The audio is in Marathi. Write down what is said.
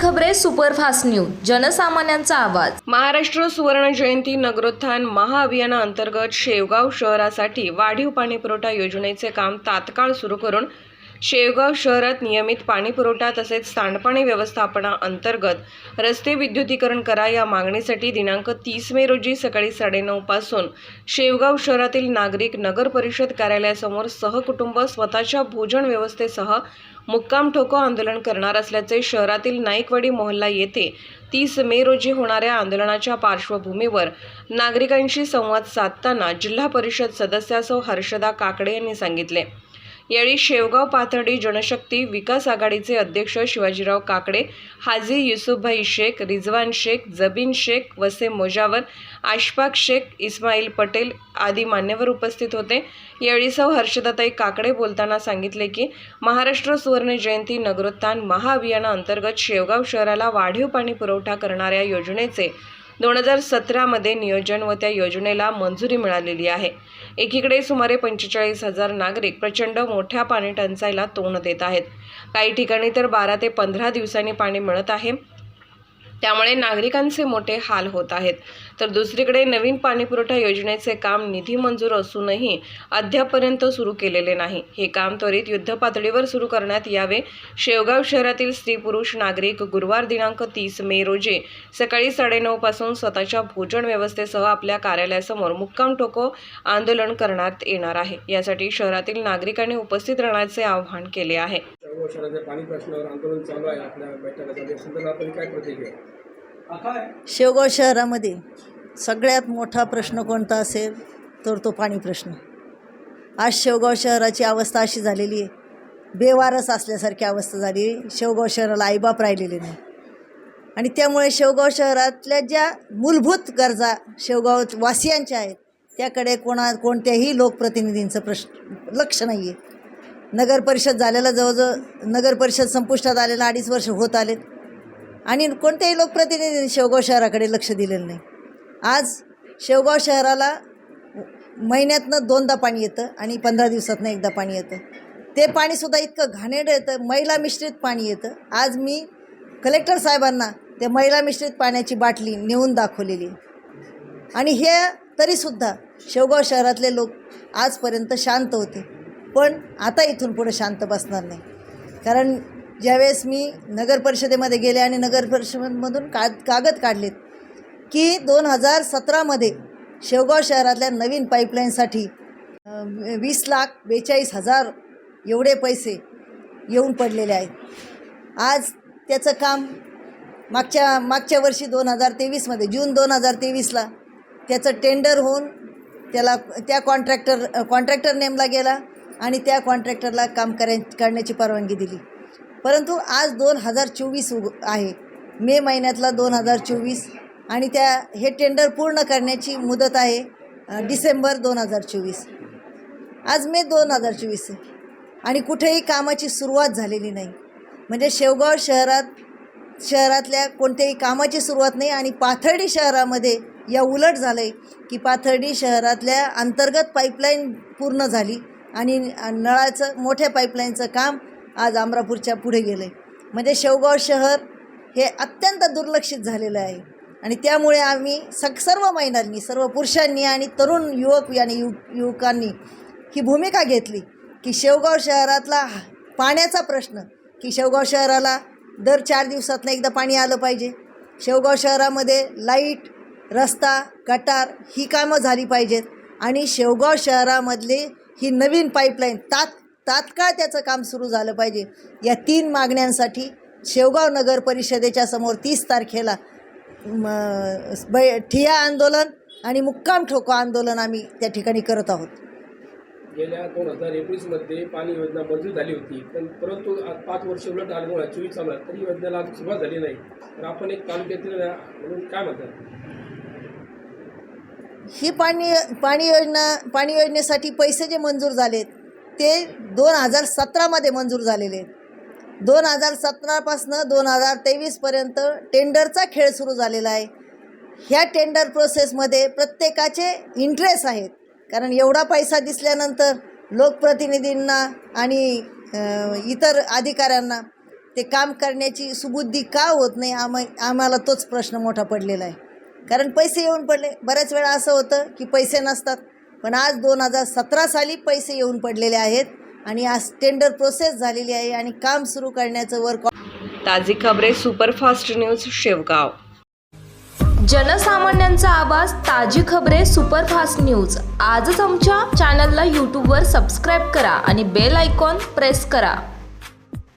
खबरे सुपरफास्ट न्यूज जनसामान्यांचा आवाज. महाराष्ट्र सुवर्ण जयंती नगरोत्थान महाअभियाना अंतर्गत शेवगाव शहरासाठी वाढीव पाणीपुरवठा योजनेचे काम तात्काळ सुरू करून शेवगाव शहरात नियमित पाणीपुरवठा तसेच सांडपाणी व्यवस्थापना अंतर्गत रस्ते विद्युतीकरण करा या मागणीसाठी दिनांक तीस मे रोजी सकाळी साडेनऊ पासून शेवगाव शहरातील नागरिक नगर परिषद कार्यालयासमोर सहकुटुंब स्वतःच्या भोजन व्यवस्थेसह मुक्काम ठोको आंदोलन करणार असल्याचे शहरातील नाईकवाडी मोहल्ला येथे तीस मे रोजी होणाऱ्या आंदोलनाच्या पार्श्वभूमीवर नागरिकांशी संवाद साधताना जिल्हा परिषद सदस्यासह हर्षदा काकडे यांनी सांगितले. यावेळी शेवगाव पाथर्डी जनशक्ती विकास आघाडीचे अध्यक्ष शिवाजीराव काकडे हाजी युसुफभाई शेख रिजवान शेख जबीन शेख वसे मोजावर आशफाक शेख इस्माईल पटेल आदी मान्यवर उपस्थित होते. यावेळी सौ हर्षदाताई काकडे बोलताना सांगितले की महाराष्ट्र सुवर्ण जयंती नगरोत्थान महाअभियानाअंतर्गत शेवगाव शहराला वाढीव पाणी पुरवठा करणाऱ्या योजनेचे दोन हजार सतरामध्ये नियोजन व त्या योजनेला मंजुरी मिळालेली आहे. एकीकडे सुमारे पंचेचाळीस हजार नागरिक प्रचंड मोठ्या पाणी टंचाईला तोंड देत आहेत. काही ठिकाणी तर बारा ते पंधरा दिवसांनी पाणी मिळत आहे. त्यामुळे नागरिकांचे मोठे हाल होत आहेत. तर दुसरीकडे नवीन पाणीपुरवठा योजनेचे काम निधी मंजूर असूनही अद्यापर्यंत सुरू केलेले नाही. हे काम त्वरित युद्धपातळीवर सुरू करण्यात यावे. शेवगाव शहरातील स्त्री पुरुष नागरिक गुरुवार दिनांक तीस मे रोजी सकाळी साडेनऊ पासून स्वतःच्या भोजन व्यवस्थेसह आपल्या कार्यालयासमोर मुक्काम ठोको आंदोलन करण्यात येणार आहे. यासाठी शहरातील नागरिकांनी उपस्थित राहण्याचे आवाहन केले आहे. शहराच्या पाणी प्रश्नावर आंदोलन चालू आहे. आपल्या बैठकामध्ये संदर्भात काय प्रतिक्रिया? शेवगाव शहरामध्ये सगळ्यात मोठा प्रश्न कोणता असेल तर तो पाणी प्रश्न. आज शेवगाव शहराची अवस्था अशी झालेली आहे. बेवारस असल्यासारखी अवस्था झाली आहे. शेवगाव शहराला आईबाप राहिलेले नाही. आणि त्यामुळे शेवगाव शहरातल्या ज्या मूलभूत गरजा शेवगाव वासियांच्या आहेत त्याकडे कोणा कोणत्याही लोकप्रतिनिधींचं प्रश्न लक्ष नाही आहे नगरपरिषद झालेला जवळजवळ नगरपरिषद संपुष्टात आलेला अडीच वर्ष होत आलेत. आणि कोणत्याही लोकप्रतिनिधींनी शेवगाव शहराकडे लक्ष दिलेलं नाही. आज शेवगाव शहराला महिन्यातनं दोनदा पाणी येतं आणि पंधरा दिवसातनं एकदा पाणी येतं. ते पाणीसुद्धा इतकं घाणेरडं येतं महिला मिश्रित पाणी येतं. आज मी कलेक्टर साहेबांना ते महिला मिश्रित पाण्याची बाटली नेऊन दाखवलेली आणि हे तरीसुद्धा शेवगाव शहरातले लोक आजपर्यंत शांत होते. पण आता इथून पुढे शांत बसणार नाही. कारण ज्यावेळेस मी नगर परिषदेमध्ये गेले आणि नगर परिषदेमधून का कागद काढलेत की दोन हजार सतरामध्ये शेवगाव शहरातल्या नवीन पाईपलाईनसाठी वीस लाख बेचाळीस हजार एवढे पैसे येऊन पडलेले आहेत. आज त्याचं काम मागच्या मागच्या वर्षी दोन हजार तेवीसमध्ये जून दोन हजार तेवीसला त्याचं टेंडर होऊन त्याला त्या कॉन्ट्रॅक्टर कॉन्ट्रॅक्टर नेमला गेला आणि त्या कॉन्ट्रॅक्टरला काम कराय करण्याची परवानगी दिली. परंतु आज दोन हजार चोवीस उग आहे. मे महिन्यातला दोन हजार चोवीस आणि त्या हे टेंडर पूर्ण करण्याची मुदत आहे डिसेंबर दोन हजार चोवीस. आज मे दोन हजार चोवीस आहे. आणि कुठेही कामाची सुरुवात झालेली नाही. म्हणजे शेवगाव शहरात शहरातल्या कोणत्याही कामाची सुरुवात नाही आणि पाथर्डी शहरामध्ये या उलट झालं आहे की पाथर्डी शहरातल्या अंतर्गत पाईपलाईन पूर्ण झाली आणि नळाचं मोठ्या पाईपलाईनचं काम आज अमरापूरच्या पुढे गेलं. आहे म्हणजे शेवगाव शहर हे अत्यंत दुर्लक्षित झालेलं आहे. आणि त्यामुळे आम्ही सग सर्व महिलांनी सर्व पुरुषांनी आणि तरुण युवक आणि यु युवकांनी ही भूमिका घेतली की शेवगाव शहरातला पाण्याचा प्रश्न की शेवगाव शहराला दर चार दिवसातनं एकदा पाणी आलं पाहिजे. शेवगाव शहरामध्ये लाइट रस्ता गटार ही कामं झाली पाहिजेत. आणि शेवगाव शहरामधली ही नवीन पाईपलाईन तात तात्काळ त्याचं काम सुरू झालं पाहिजे. या तीन मागण्यांसाठी शेवगाव नगर परिषदेच्या समोर तीस तारखेला बै ठिया आंदोलन आणि मुक्काम ठोको आंदोलन आम्ही त्या ठिकाणी करत आहोत. गेल्या दोन हजार एकोणीसमध्ये पाणी योजना मंजूर झाली होती पण परंतु पाच वर्ष उलट आले चोवीस आहे तरी योजनेला अजून सुरुवात झाली नाही. तर आपण एक तालुक्यातील म्हणून काय म्हणतात? ही पाणी पाणी योजना पाणी योजनेसाठी पैसे जे मंजूर झालेत ते दोन हजार सतरामध्ये मंजूर झालेले आहेत. दोन हजार सतरापासनं दोन हजार तेवीसपर्यंत टेंडरचा खेळ सुरू झालेला आहे. ह्या टेंडर प्रोसेसमध्ये प्रत्येकाचे इंटरेस्ट आहेत. कारण एवढा पैसा दिसल्यानंतर लोकप्रतिनिधींना आणि इतर अधिकाऱ्यांना ते काम करण्याची सुबुद्धी का होत नाही आम आम्हाला तोच प्रश्न मोठा पडलेला आहे. कारण पैसे येऊन पडले. बऱ्याच वेळा असं होतं की पैसे नसतात. पण आज दोन हजार सतरा साली पैसे येऊन पडलेले आहेत आणि आज टेंडर प्रोसेस झालेली आहे आणि काम सुरू करण्याचं वर्क ताजी खबरे सुपरफास्ट न्यूज शेवगाव. जनसामान्यांचा आवाज ताजी खबरे सुपरफास्ट न्यूज. आजच आमच्या चॅनलला यूट्यूबवर सबस्क्राईब करा आणि बेल आयकॉन प्रेस करा.